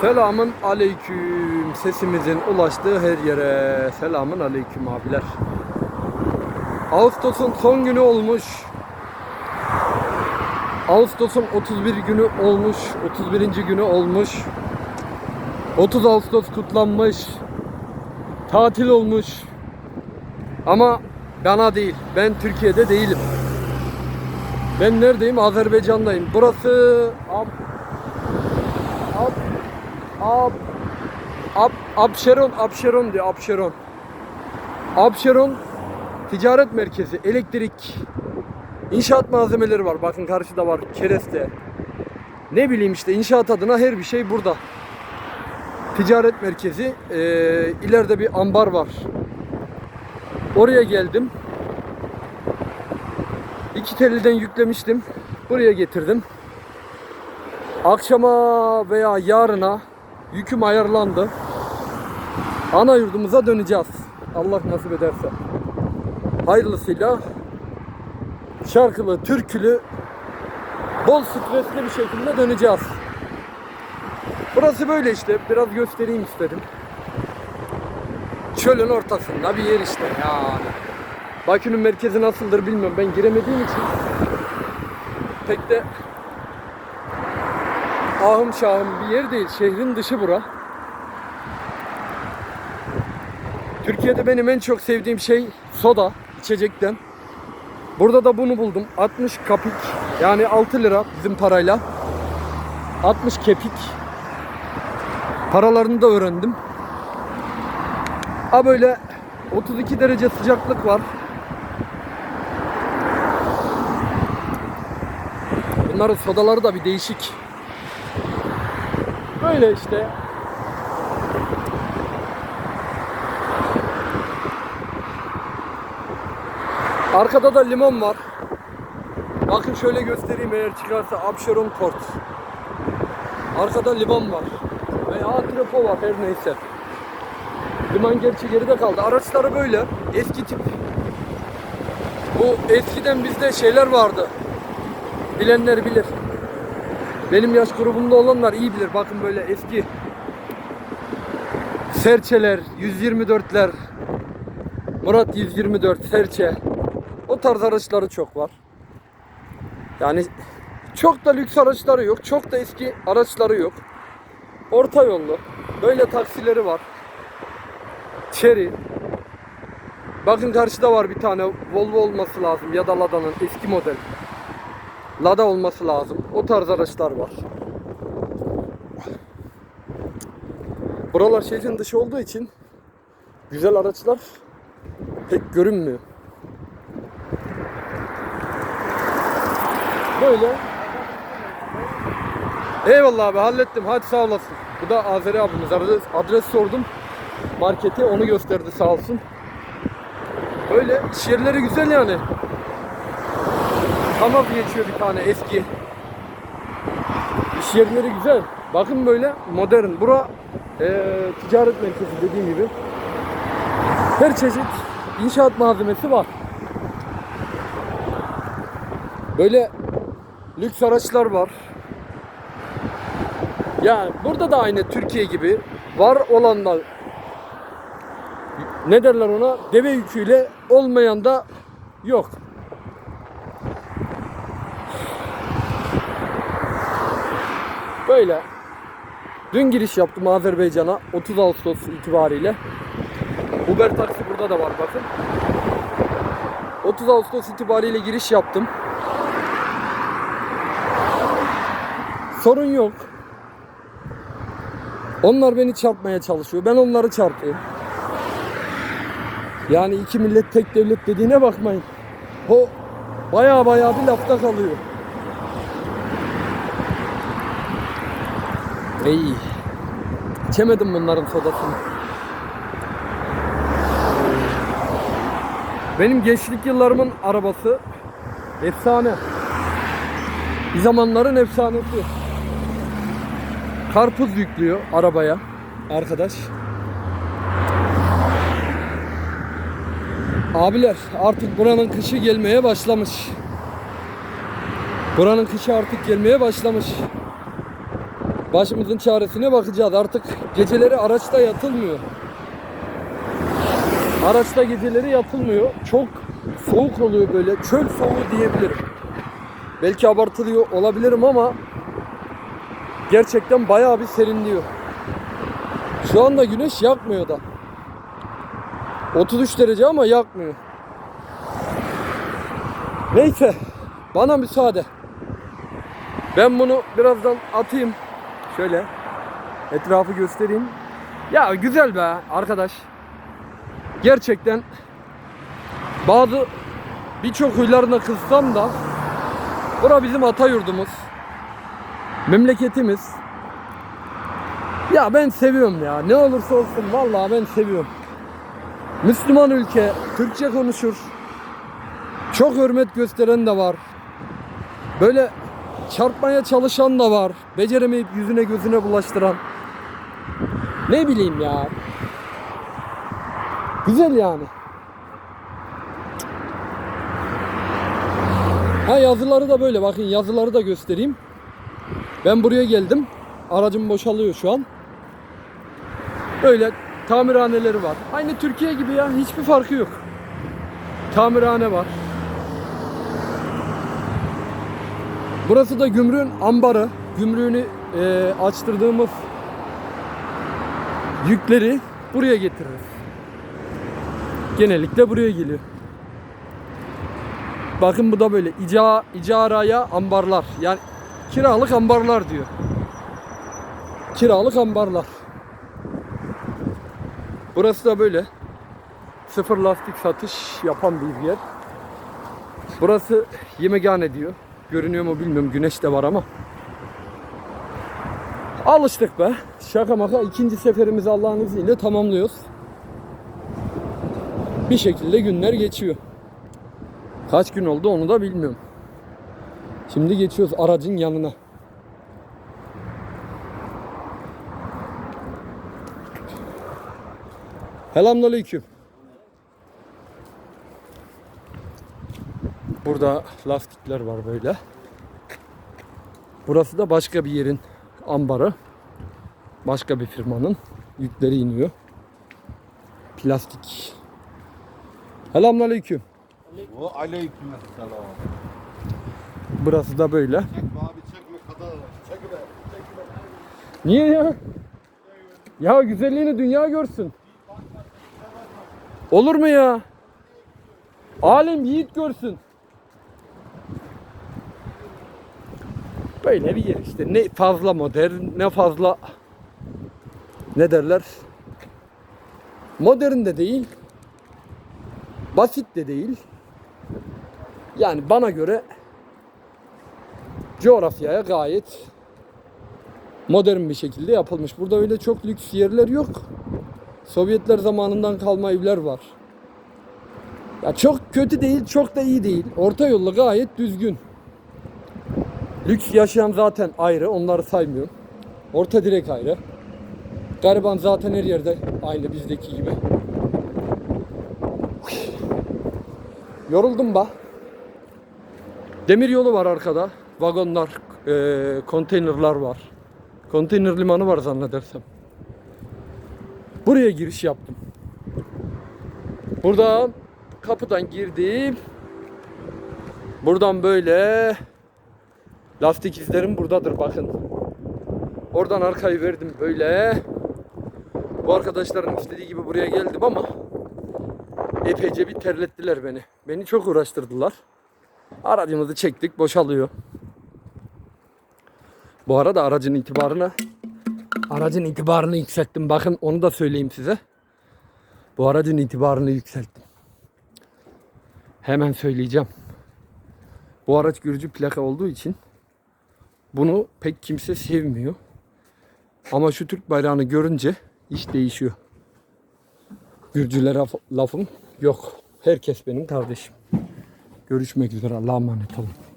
Selamın aleyküm. Sesimizin ulaştığı her yere. Selamın aleyküm abiler. Ağustos'un son günü olmuş. Ağustos'un 31 günü olmuş. 31. günü olmuş. 30 Ağustos kutlanmış. Tatil olmuş. Ama bana değil. Ben Türkiye'de değilim. Ben neredeyim? Azerbaycan'dayım. Burası Ab Ab Abşeron Abşeron diyor Abşeron. Abşeron ticaret merkezi, elektrik, inşaat malzemeleri var. Bakın karşıda var kereste. Ne bileyim işte inşaat adına her bir şey burada. Ticaret merkezi. Ee, ileride bir ambar var. Oraya geldim. İki teliden yüklemiştim. Buraya getirdim. Akşama veya yarına yüküm ayarlandı. Ana yurdumuza döneceğiz. Allah nasip ederse. Hayırlısıyla şarkılı, türkülü, bol stresli bir şekilde döneceğiz. Burası böyle işte. Biraz göstereyim istedim. Çölün ortasında bir yer işte. Yani. Bakü'nün merkezi nasıldır bilmiyorum. Ben giremediğim için pek de ahım şahım bir yer değil. Şehrin dışı bura. Türkiye'de benim en çok sevdiğim şey soda, içecekten. Burada da bunu buldum. 60 kapik yani 6 lira bizim parayla. 60 kepik. Paralarını da öğrendim. Ha böyle 32 derece sıcaklık var. Bunların sodaları da bir değişik. Böyle işte. Arkada da limon var. Bakın şöyle göstereyim eğer çıkarsa Abşeron Kort. Arkada limon var. Veya Atrepo var her neyse. Liman gerçi geride kaldı. Araçları böyle. Eski tip. Bu eskiden bizde şeyler vardı. Bilenler bilir. Benim yaş grubumda olanlar iyi bilir. Bakın böyle eski Serçeler, 124'ler, Murat 124, Serçe. O tarz araçları çok var. Yani çok da lüks araçları yok. Çok da eski araçları yok. Orta yollu. Böyle taksileri var. Chery. Bakın karşıda var bir tane Volvo olması lazım ya da Lada'nın eski model. Lada olması lazım. O tarz araçlar var. Buralar şehrin dışı olduğu için güzel araçlar pek görünmüyor. Böyle. Eyvallah abi hallettim. Hadi sağ olasın. Bu da Azeri abimiz. Adres, adres sordum. Marketi onu gösterdi sağ olsun. Böyle iş yerleri güzel yani. Kanal geçiyor bir tane eski. İş yerleri güzel. Bakın böyle modern. Bura eee, ticaret merkezi dediğim gibi. Her çeşit inşaat malzemesi var. Böyle lüks araçlar var. Yani burada da aynı Türkiye gibi var olanlar ne derler ona deve yüküyle olmayan da yok. Böyle. Dün giriş yaptım Azerbaycan'a 30 Ağustos itibariyle. Uber taksi burada da var bakın. 30 Ağustos itibariyle giriş yaptım. Sorun yok. Onlar beni çarpmaya çalışıyor. Ben onları çarpıyorum. Yani iki millet tek devlet dediğine bakmayın. O baya baya bir lafta kalıyor. İyi. İçemedim bunların sodasını. Benim gençlik yıllarımın arabası efsane. Bir zamanların efsanesi. Karpuz yüklüyor arabaya arkadaş. Abiler artık buranın kışı gelmeye başlamış. Buranın kışı artık gelmeye başlamış. Başımızın çaresine bakacağız. Artık geceleri araçta yatılmıyor. Araçta geceleri yatılmıyor. Çok soğuk oluyor böyle. Çöl soğuğu diyebilirim. Belki abartılıyor olabilirim ama gerçekten bayağı bir serinliyor. Şu anda güneş yakmıyor da. 33 derece ama yakmıyor. Neyse bana müsaade. Ben bunu birazdan atayım. Şöyle etrafı göstereyim. Ya güzel be arkadaş. Gerçekten bazı birçok huylarına kızsam da bura bizim ata yurdumuz. Memleketimiz. Ya ben seviyorum ya. Ne olursa olsun vallahi ben seviyorum. Müslüman ülke, Türkçe konuşur. Çok hürmet gösteren de var. Böyle çarpmaya çalışan da var. Beceremeyip yüzüne gözüne bulaştıran. Ne bileyim ya. Güzel yani. Ha yazıları da böyle bakın yazıları da göstereyim. Ben buraya geldim. Aracım boşalıyor şu an. Böyle tamirhaneleri var. Aynı Türkiye gibi ya hiçbir farkı yok. Tamirhane var. Burası da gümrüğün ambarı. Gümrüğünü e, açtırdığımız yükleri buraya getiririz. Genellikle buraya geliyor. Bakın bu da böyle ica, icaraya ambarlar. Yani kiralık ambarlar diyor. Kiralık ambarlar. Burası da böyle. Sıfır lastik satış yapan bir yer. Burası yemekhane diyor. Görünüyor mu bilmiyorum. Güneş de var ama. Alıştık be. Şaka maka ikinci seferimizi Allah'ın izniyle tamamlıyoruz. Bir şekilde günler geçiyor. Kaç gün oldu onu da bilmiyorum. Şimdi geçiyoruz aracın yanına. Selamünaleyküm. Burada lastikler var böyle. Burası da başka bir yerin ambarı. Başka bir firmanın yükleri iniyor. Plastik. Selamünaleyküm. Ve aleyküm selam. Burası da böyle. Çekme abi çekme kadar. Çekme. Çekme. Niye ya? Ya güzelliğini dünya görsün. Olur mu ya? Alem yiğit görsün. Böyle bir yer işte. Ne fazla modern, ne fazla ne derler? Modern de değil. Basit de değil. Yani bana göre coğrafyaya gayet modern bir şekilde yapılmış. Burada öyle çok lüks yerler yok. Sovyetler zamanından kalma evler var. Ya çok kötü değil, çok da iyi değil. Orta yollu gayet düzgün. Lüks yaşayan zaten ayrı, onları saymıyorum. Orta direk ayrı. Gariban zaten her yerde aynı bizdeki gibi. Yoruldum ba. Demir yolu var arkada. Vagonlar, eee konteynerlar var. Konteyner limanı var zannedersem. Buraya giriş yaptım. Buradan kapıdan girdim. Buradan böyle lastik izlerim buradadır bakın. Oradan arkayı verdim böyle. Bu arkadaşların istediği gibi buraya geldim ama epeyce bir terlettiler beni. Beni çok uğraştırdılar. Aracımızı çektik boşalıyor. Bu arada aracın itibarını aracın itibarını yükselttim. Bakın onu da söyleyeyim size. Bu aracın itibarını yükselttim. Hemen söyleyeceğim. Bu araç Gürcü plaka olduğu için bunu pek kimse sevmiyor. Ama şu Türk bayrağını görünce iş değişiyor. Gürcülere lafım yok. Herkes benim kardeşim. Görüşmek üzere. Allah'a emanet olun.